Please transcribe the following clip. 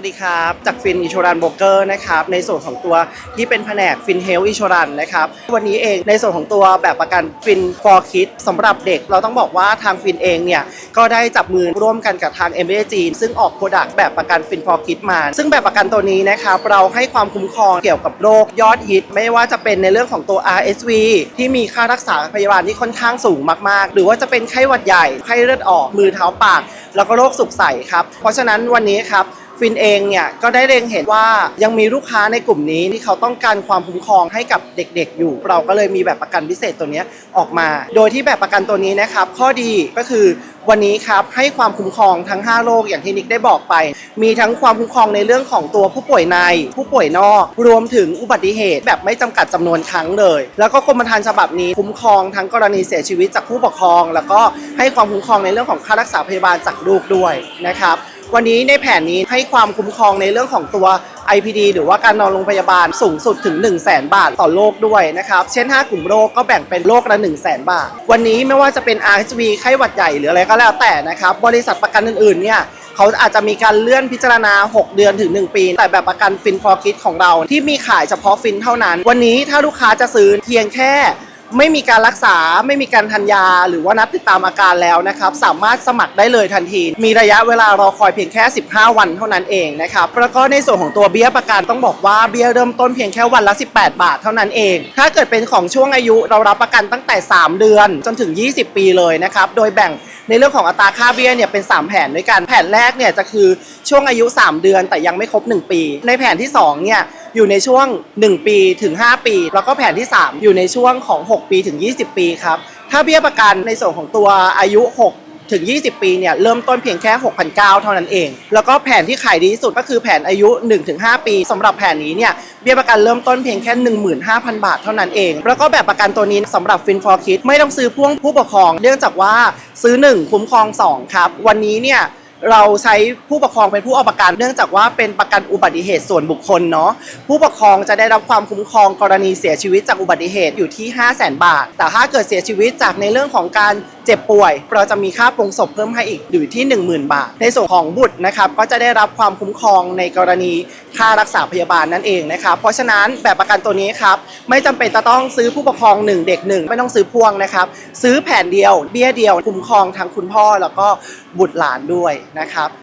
วัสดีครับ จากฟินอิชรันโบเกอร์นะครับ ในส่วนของตัวที่เป็นแผนกฟินเฮลอิชรันนะครับ วันนี้เองในส่วนของตัวแบบประกันฟิน for kids สำหรับเด็ก เราต้องบอกว่าทางฟินเองเนี่ย ก็ได้จับมือร่วมกันกับทาง m อ g ซึ่งออกโปรดักต์แบบประกันฟิน for kids มา ซึ่งแบบประกันตัวนี้นะครับ เราให้ความคุ้มครองเกี่ยวกับโรคยอดฮิต ไม่ว่าจะเป็นในเรื่องของตัว RSV ที่มีค่ารักษาพยาบาลที่ค่อนข้างสูงมากๆ หรือว่าจะเป็นไข้หวัดใหญ่ไข้เลือดออกมือเท้าปาก แล้วก็โรคสุกใสครับเพราะฉะนั้นวันนี้ครับ ฟินเองเนี่ยก็ได้เล็งเห็นว่ายังมีลูกค้าในกลุ่มนี้ที่เขาต้องการความคุ้มครองให้กับเด็กๆ อยู่ เราก็เลยมีแบบประกันพิเศษตัวนี้ออกมา โดยที่แบบประกันตัวนี้นะครับข้อดีก็คือวันนี้ครับให้ความคุ้มครองทั้ง 5 โรคอย่างที่นิกได้บอกไป มีทั้งความคุ้มครองในเรื่องของตัวผู้ป่วยใน ผู้ป่วยนอก รวมถึงอุบัติเหตุแบบไม่จำกัดจำนวนครั้งเลย แล้วก็กรมธรรม์ฉบับนี้คุ้มครองทั้งกรณีเสียชีวิตจากผู้ปกครอง แล้วก็ให้ความคุ้มครองในเรื่องของค่ารักษาพยาบาลจากลูกด้วยนะครับ วันนี้ในแผนนี้ให้ความคุ้มครองในเรื่องของตัว IPD หรือว่าการนอนโรงพยาบาลสูงสุดถึง 1 0 0 0 0แบาทต่อโรคด้วยนะครับ เช่น 5 กลุ่มโรคก็แบ่งเป็นโรคละ 1 0 0 0 0แบาท วันนี้ไม่ว่าจะเป็น RHV ไข้หวัดใหญ่หรืออะไรก็แล้วแต่นะครับ บริษัทประกันอื่นๆเนี่ยเขาอาจจะมีการเลื่อนพิจารณา 6 เดือนถึง 1 ปี แต่แบบประกันฟินฟอร์คิดของเราที่มีขายเฉพาะฟินเท่านั้น วันนี้ถ้าลูกค้าจะซื้อเพียงแค่ ไม่มีการรักษาไม่มีการทันยา หรือว่านัดติดตามอาการแล้วนะครับ สามารถสมัครได้เลยทันที มีระยะเวลารอคอยเพียงแค่ 15 วันเท่านั้นเองนะครับแล้วก็ในส่วนของตัวเบี้ยประกันต้องบอกว่าเบี้ยเริ่มต้นเพียงแค่วันละ 18 บาทเท่านั้นเอง ถ้าเกิดเป็นของช่วงอายุเรารับประกันตั้งแต่ 3 เดือนจนถึง 20 ปีเลยนะครับโดยแบ่งในเรื่องของอัตราค่าเบี้ยเนี่ยเป็น 3 แผนด้วยกันแผนแรกเนี่ยจะคือช่วงอายุ 3 เดือนแต่ยังไม่ครบ 1 ปี ในแผนที่2เนี่ย อยู่ในช่วง 1 ปีถึง 5 ปี แล้วก็แผนที่ 3 อยู่ในช่วงของ 6 ปีถึง 20 ปีครับ ถ้าเบี้ยประกันในส่วนของตัวอายุ 6ถึง 20 ปีเนี่ย เริ่มต้นเพียงแค่ 6,900 เท่านั้นเอง แล้วก็แผนที่ขายดีที่สุดก็คือแผนอายุ 1-5 ปีสำหรับแผนนี้เนี่ย เบี้ยประกันเริ่มต้นเพียงแค่ 15,000 บาทเท่านั้นเอง แล้วก็แบบประกันตัวนี้สำหรับฟินฟอร์คิดไม่ต้องซื้อพ่วงผู้ปกครอง เนื่องจากว่าซื้อ 1 คุ้มครอง 2 ครับ วันนี้เนี่ย เราใช้ผู้ปกครองเป็นผู้เอาประกันเนื่องจากว่าเป็นประกันอุบัติเหตุส่วนบุคคลเนาะผู้ปกครองจะได้รับความคุ้มครองกรณีเสียชีวิตจากอุบัติเหตุอยู่ที่ 5 0 0 0 0 0บาท แต่ถ้าเกิดเสียชีวิตจากในเรื่องของการเจ็บป่วย เราจะมีค่าปรงศพเพิ่มให้อีกอยู่ที่ 10,000 บาท ในส่วนของบุตรนะครับก็จะได้รับความคุ้มครองในกรณีค่ารักษาพยาบาลนั่นเองนะครับเพราะฉะนั้นแบบประกันตัวนี้ครับไม่จำเป็นจะต้องซื้อผู้ปกครอง 1 เด็ก 1 ไม่ต้องซื้อพ่วงนะครับซื้อแผ่นเดียวเบี้ยเดียวคุ้มครองทั้งคุณพ่อแล้วก็บุตรหลานด้วยนะครับ